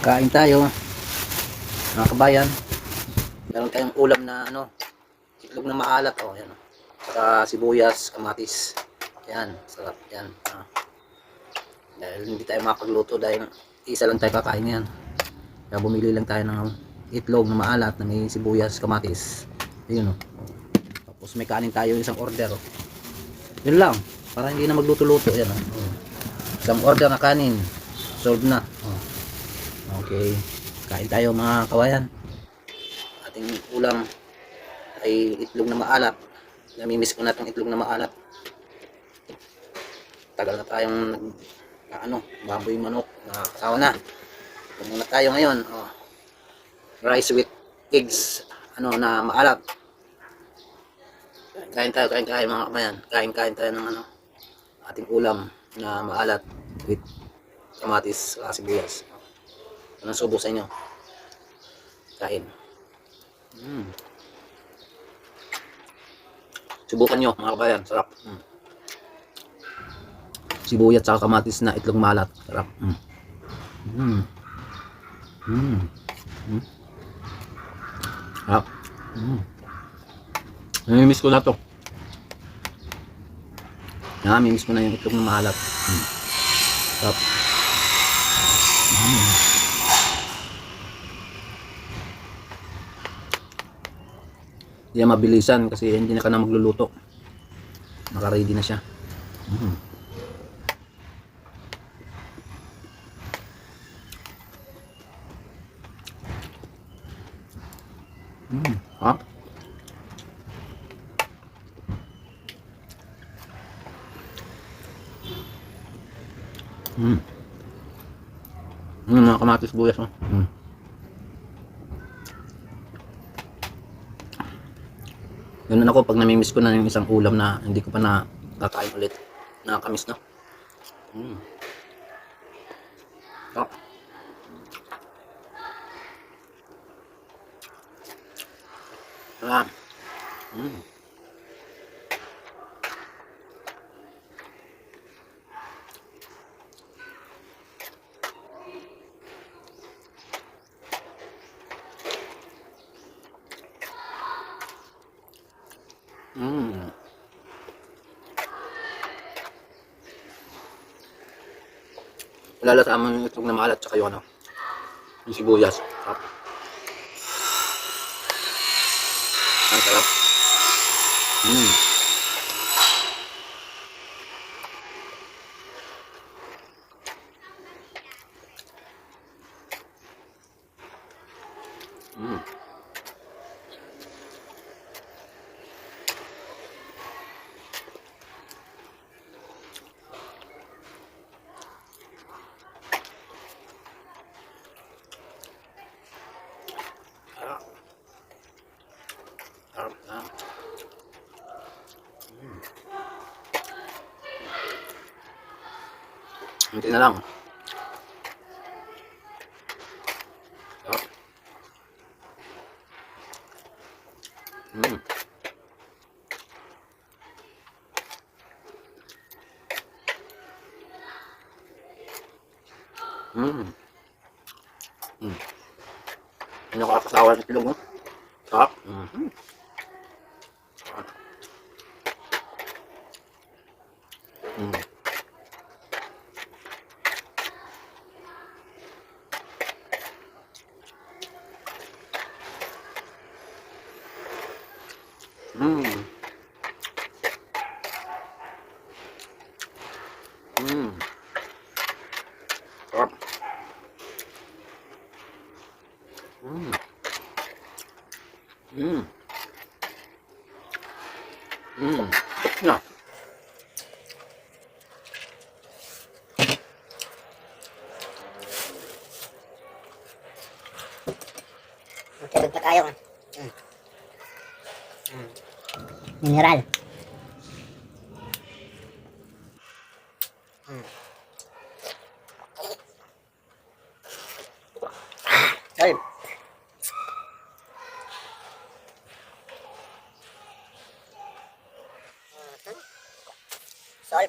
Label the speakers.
Speaker 1: Kain tayo. Mga kabayan. Meron tayong ulam na ano, itlog na maalat. Oh, yan. Saka sibuyas, kamatis. Yan, sarap yan. Ah. Dahil hindi tayo makapagluto dahil isa lang tayo kakain yan. Kaya bumili lang tayo ng itlog na maalat na may sibuyas, kamatis. Ayun oh. Tapos may kanin tayo isang order oh. Yun lang. Para hindi na magluto-luto yan. Oh. Isang order na kanin. Solved na. Oh. Okay. Kain tayo mga kawayan. Ating ulam ay itlog na maalat. Namimiss ko na itong itlog na maalat. Tagal na tayong nag na ano, baboy manok. Nakakasawa na. Ito muna tayo ngayon. Oh. Rice with eggs. Ano na maalat. Kain tayo, kain tayo mga kabayan. Kain kain tayo ng ano ating ulam na maalat with kamatis at sibuyas. Anong subo sa inyo? Kain. Mm. Subukan nyo mga kabayan. Sarap. Mm. Sibuyat sa kamatis na itlog malat. Sarap. Mm. Mm. Mm. Mm. Sarap. Mm. Namimiss ko na to. Namimiss ko na yung itlog na maalat. Mm. Sarap. Hindi na mabilisan kasi hindi na ka na magluluto. Naka-ready na siya. Mm. Mm. Ha? Mm. Mm, mga kamatis buyas mo. Mm. Ganun ako pag namimiss ko na yung isang ulam na hindi ko pa na kakain ulit. Nakakamiss na. Mm. Oh. Ah. Mm. Lalata mo yung itlog na maalat tsaka yung ano, yung sibuyas. Sarap. Ang sarap. Mm. Mm. Hindi na lang. Mm. Mm. Mm. Hindi ako kapasawa ng tilog mo. Sarap. Mm. Mm. Mm. Mm. Sarap. Mm. Mm. Mm. Yeah.
Speaker 2: Matulog pa tayo. Mm. Mm. nhìn ở ừ. đây đây. Sorry.